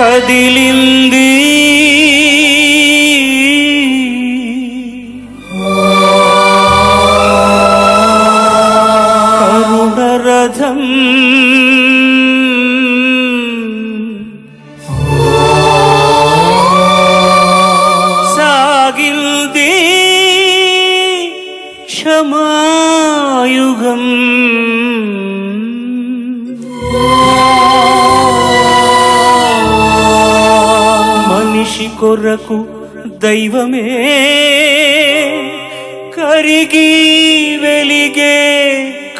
కదిలింది కొరకు దైవమే. కరిగి వెలిగే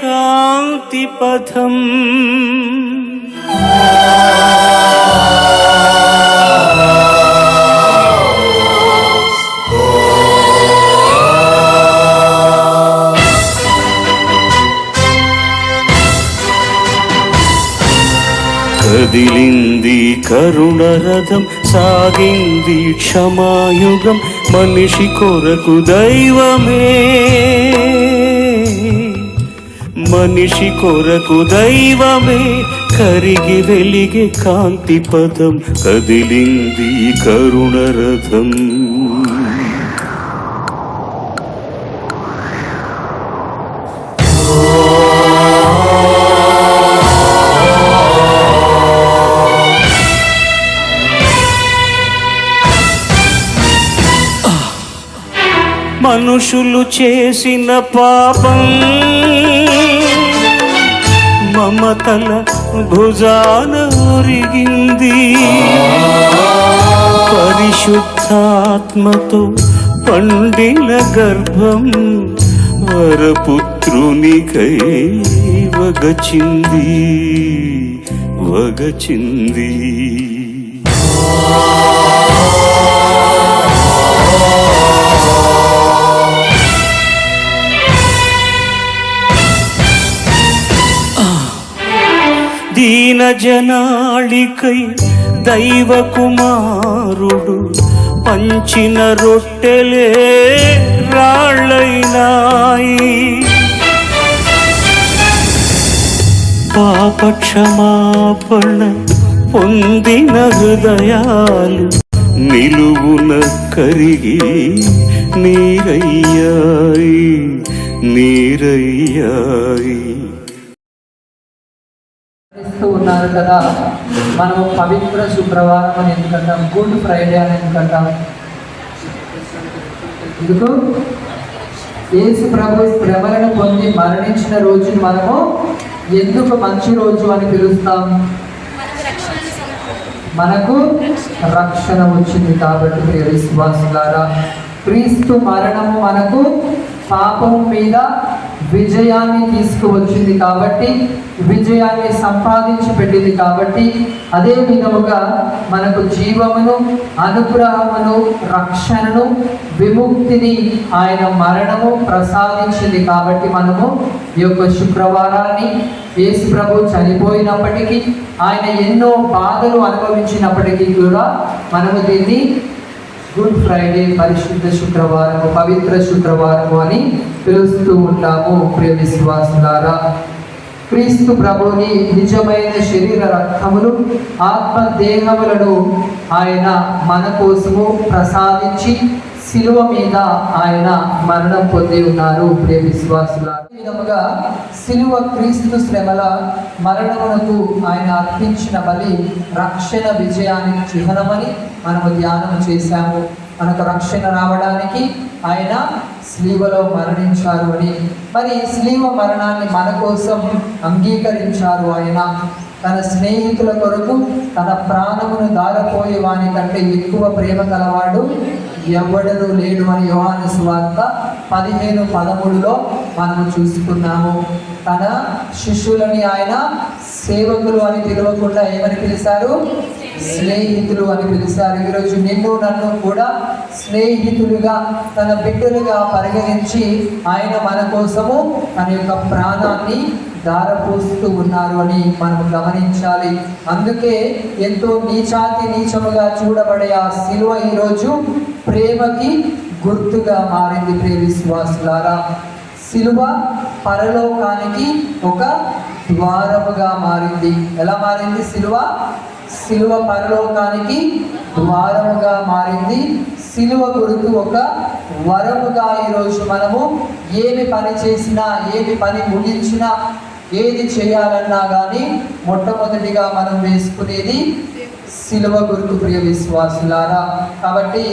కాంతి పథం కదిలింది కరుణరథం సాగింది క్షమాయుగం మనిషి కొరకు దైవమే. మనిషి కొరకు దైవమే కరిగి వెలిగే కాంతి పదం కదిలింది కరుణరథం మనుషులు చేసిన పాపం మమతల భుజాన ఒరిగింది పరిశుద్ధాత్మతో పండిన గర్భం వరపుత్రునికై వగచింది వగచింది. జనాళికై దైవ కుమారుడు పంచిన రొట్టెలే రాళ్ళైనాయి. పాపక్షమాపణ పొందిన హృదయాలు నిలువున కరిగి నీరయ్యాయి నీరయ్యాయి. ఇస్తూ ఉన్నారు కదా. మనము పవిత్ర శుక్రవారం అని ఎందుకంటాం? గుడ్ ఫ్రైడే అని ఎందుకంటాం? ఎందుకు? యేసు ప్రభు శ్రమలను పొంది మరణించిన రోజును మనము ఎందుకు మంచి రోజు అని పిలుస్తాం? మనకు రక్షణ వచ్చింది కాబట్టి ప్రియ విశ్వాసులారా. క్రీస్తు మరణము మనకు పాపం మీద విజయాన్ని తీసుకువచ్చింది కాబట్టి విజయాన్ని సంపాదించి పెట్టింది కాబట్టి అదే విధముగా మనకు జీవమును అనుగ్రహమును రక్షణను విముక్తిని ఆయన మరణము ప్రసాదించింది కాబట్టి మనము ఈ యొక్క శుక్రవారాన్ని యేసు ప్రభు చనిపోయినప్పటికీ ఆయన ఎన్నో బాధలు అనుభవించినప్పటికీ కూడా మనము దీన్ని గుడ్ ఫ్రైడే పరిశుద్ధ శుక్రవారము పవిత్ర శుక్రవారము అని పిలుస్తూ ఉంటాము ప్రియ విశ్వాసులారా. క్రీస్తు ప్రభుని నిజమైన శరీర రక్తములు ఆత్మ దేహములను ఆయన మన కోసము ప్రసాదించి శిలువ మీద ఆయన మరణం పొంది ఉన్నారు ప్రే విశ్వాసులారా. విధముగా శిలువ క్రీస్తు శ్రమల మరణమునకు ఆయన అర్పించిన బలి రక్షణ విజయానికి చిహ్నమని మనము ధ్యానం చేశాము. మనకు రక్షణ రావడానికి ఆయన స్లీవలో మరణించారు అని. మరి స్లీవ మరణాన్ని మన కోసం అంగీకరించారు ఆయన. తన స్నేహితుల కొరకు తన ప్రాణమును దారపోయే వాని కంటే ఎక్కువ ప్రేమ గలవాడు ఎవడను లేడు అని యోహాను సువార్త పదిహేను పదమూడులో మనము చూసుకున్నాము. తన శిష్యులని ఆయన సేవకులు అని పిలవకుండా ఏమని పిలిచారు? స్నేహితులు అని పిలిచారు. ఈరోజు నిన్ను నన్ను కూడా స్నేహితులుగా తన బిడ్డలుగా పరిగణించి ఆయన మన కోసము తన యొక్క ప్రాణాన్ని దారపోస్తూ ఉన్నారు అని మనం గమనించాలి. అందుకే ఎంతో నీచాతి నీచముగా చూడబడే ఆ శిలువ ఈరోజు ప్రేమకి గుర్తుగా మారింది ప్రియ విశ్వాసులారా శిలువ పరలోకానికి ఒక ద్వారముగా మారింది. ఎలా మారింది? సిలువ? సిలువ పరలోకానికి ద్వారముగా మారింది. సిలువ గుర్తు ఒక వరముగా ఈరోజు మనము ఏమి పని చేసినా ఏమి పని ముగించినా ఏది చేయాలన్నా కానీ మొట్టమొదటిగా మనం వేసుకునేది సిలువ గురుకు ప్రియ విశ్వాసులారా కాబట్టి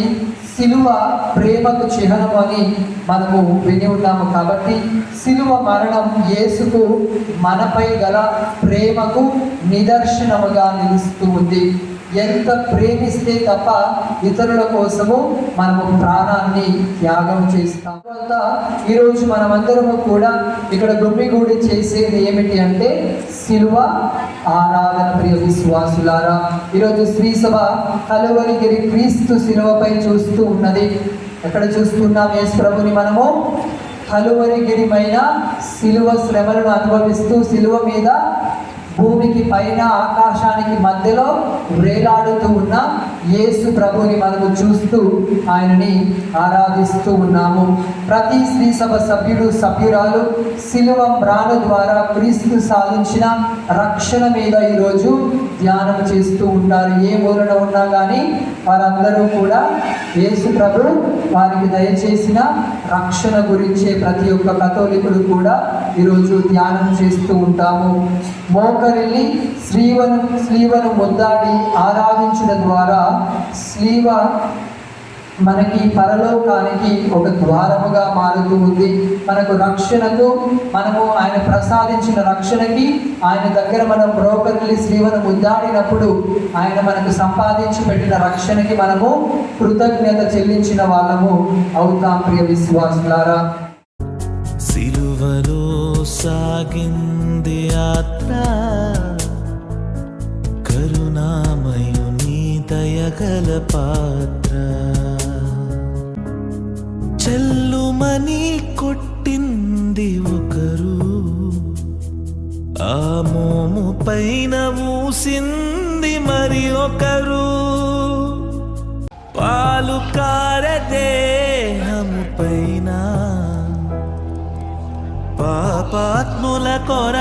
సిలువ ప్రేమకు చిహ్నం అని మనము విని ఉన్నాము. కాబట్టి సిలువ మరణం యేసుకు మనపై గల ప్రేమకు నిదర్శనముగా నిలుస్తూ ఉంది. ఎంత ప్రేమిస్తే తప్ప ఇతరుల కోసము మనము ప్రాణాన్ని త్యాగం చేస్తాం తర్వాత ఈరోజు మనమందరము కూడా ఇక్కడ గుమ్మిగూడి చేసేది ఏమిటి అంటే శిల్వ ఆరాధన. ప్రియ విశ్వాసులారా ఈరోజు శ్రీ సభ కలువరిగిరి క్రీస్తు శిలువపై చూస్తూ ఉన్నది. ఎక్కడ చూస్తున్నాం? యేసు ప్రభుని మనము కలువరిగిరిమైన శిలువ శ్రమలను అనుభవిస్తూ శిలువ మీద భూమికి పైన ఆకాశానికి మధ్యలో వేలాడుతూ ఉన్న యేసు ప్రభుని మనము చూస్తూ ఆయనని ఆరాధిస్తూ ఉన్నాము. ప్రతి స్త్రీ సభ సభ్యుడు సభ్యురాలు శిలువ మ్రాను ద్వారా క్రీస్తు సాధించిన రక్షణ మీద ఈరోజు ధ్యానం చేస్తూ ఉంటారు ఏ మూలన ఉన్నా కానీ వారందరూ కూడా యేసు ప్రభు వారికి దయచేసిన రక్షణ గురించే ప్రతి ఒక్క కథోలికుడు కూడా ఈరోజు ధ్యానం చేస్తూ ఉంటాము. మోకరిని శ్రీవను శ్రీవను ముద్దాడి ఆరాధించడం ద్వారా శ్రీవ మనకి పరలోకానికి ఒక ద్వారముగా మారుతూ ఉంది. మనకు రక్షణకు మనము ఆయన ప్రసాదించిన రక్షణకి ఆయన దగ్గర మనం బ్రోకర్ని శ్రీవను ముద్దాడినప్పుడు ఆయన మనకు సంపాదించి పెట్టిన రక్షణకి మనము కృతజ్ఞత చెల్లించిన వాళ్ళము అవుతాం ప్రియ విశ్వాసులారా. సిలువలో సాగింది యాత్ర కరుణామయుని దయగల పాత్ర. చెల్లుమని కొట్టింది ఒకరు. ఆ మోము పైన ఊసింది మరి ఒకరు. పాలు కారదేహము పైన. పాపాత్ముల కొర